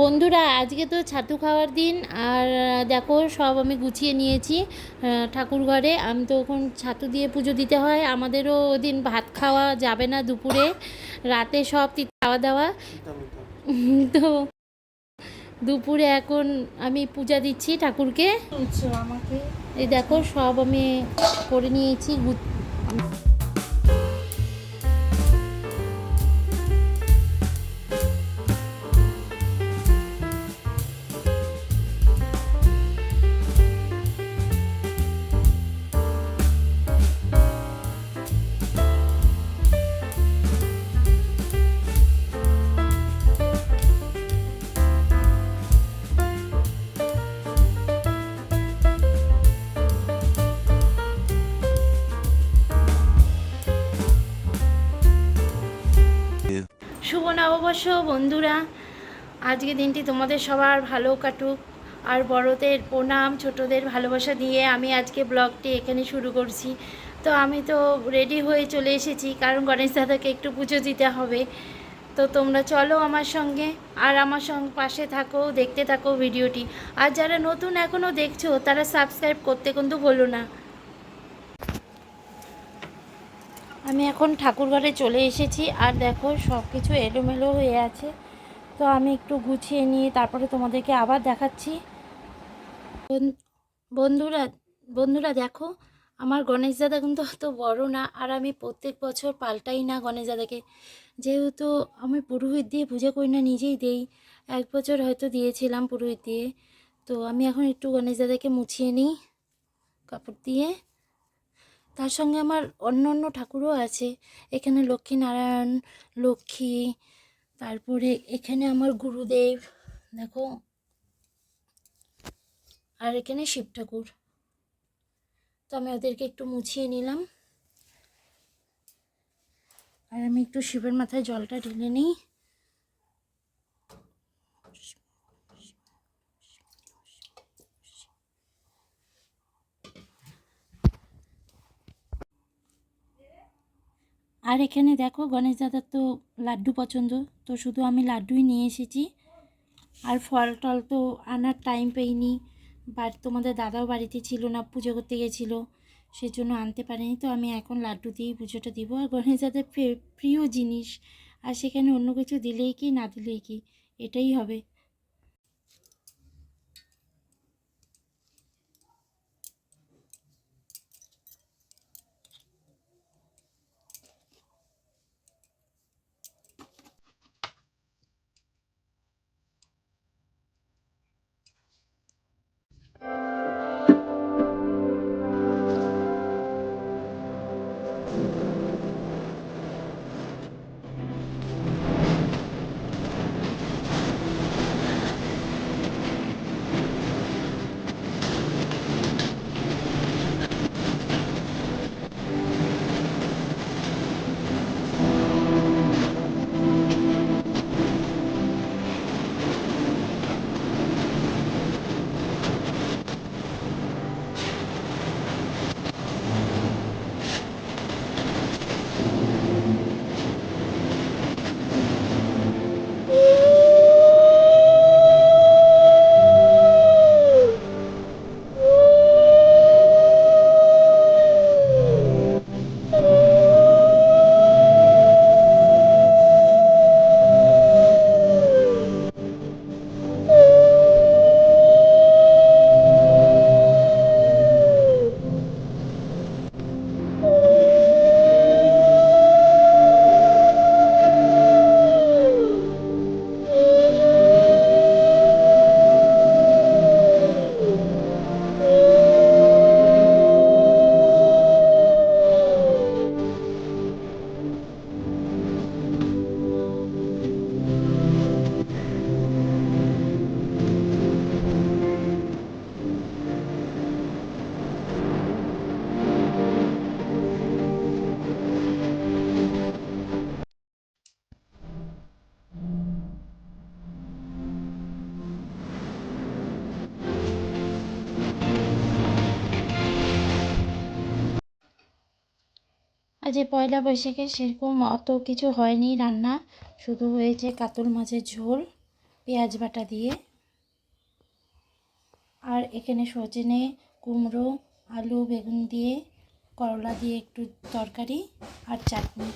বন্ধুরা আজকে তো ছাতু খাওয়ার দিন আর দেখো সব আমি গুছিয়ে নিয়েছি ঠাকুর ঘরে। আমি তো এখন ছাতু দিয়ে পুজো দিতে হয়। আমাদেরও ওদিন ভাত খাওয়া যাবে না দুপুরে। রাতে সব খাওয়া দাওয়া। তো দুপুরে এখন আমি পূজা দিচ্ছি ঠাকুরকে। আমাকে। এই দেখো সব আমি করে নিয়েছি শুভ নববর্ষ, বন্ধুরা। আজকে দিনটি তোমাদের সবার ভালো কাটুক। আর বড়দের প্রণাম, ছোটদের ভালোবাসা দিয়ে আমি আজকে ব্লগটি এখানে শুরু করছি। তো আমি তো রেডি হয়ে চলে এসেছি, কারণ গণেশ দাদাকে একটু পুজো দিতে হবে। তো তোমরা চলো আমার সঙ্গে, আর আমার সঙ্গে পাশে থাকো, দেখতে থাকো ভিডিওটি। আর যারা নতুন এখনও দেখছ, তারা সাবস্ক্রাইব করতে কিন্তু বলো না। আমি এখন ঠাকুরঘরে চলে এসেছি আর দেখো সব কিছু এলোমেলো হয়ে আছে। তো আমি একটু গুছিয়ে নিয়ে তারপরে তোমাদেরকে আবার দেখাচ্ছি। বন্ধুরা বন্ধুরা দেখো, আমার গণেশ দাদা কিন্তু অত বড় না আর আমি প্রত্যেক বছর পাল্টাই না গণেশ দাদাকে। যেহেতু আমি পুরোহিত দিয়ে পূজা করি না, নিজেই দেই। এক বছর হয়তো দিয়েছিলাম পুরোহিত দিয়ে। তো আমি এখন একটু গণেশ দাদাকে মুছিয়ে নিই, কাপড় দিয়ে। তার সঙ্গে আমার অন্য অন্য ঠাকুরও আছে। এখানে লক্ষ্মীনারায়ণ, লক্ষ্মী, তারপরে এখানে আমার গুরুদেব, দেখো। আর এখানে শিব ঠাকুর। তো আমি ওদেরকে একটু মুছিয়ে নিলাম। আর আমি একটু শিবের মাথায় জলটা ঢেলে নিই। আর এখানে দেখো গণেশ দাদার তো লাড্ডু পছন্দ, তো শুধু আমি লাড্ডুই নিয়ে এসেছি। আর ফল টল তো আনার টাইম পাইনি বাট তোমাদের দাদাও বাড়িতে ছিল না, পুজো করতে গেছিল, সেজন্য আনতে পারিনি, তো আমি এখন লাড্ডু দিয়েই পুজোটা দিব। আর গণেশ দাদার প্রিয়- প্রিয় জিনিস, আর সেখানে অন্য কিছু দিলেই কি, না দিলেই কি, এটাই হবে। আজ পয়লা বৈশাখে সেরকম অত কিছু হয়নি রান্না। শুধু হয়েছে কাতল মাছের ঝোল, পেঁয়াজ বাটা দিয়ে। আর এখানে সজনে, কুমড়ো, আলু, বেগুন দিয়ে, করলা দিয়ে একটু তরকারি আর চাটনি।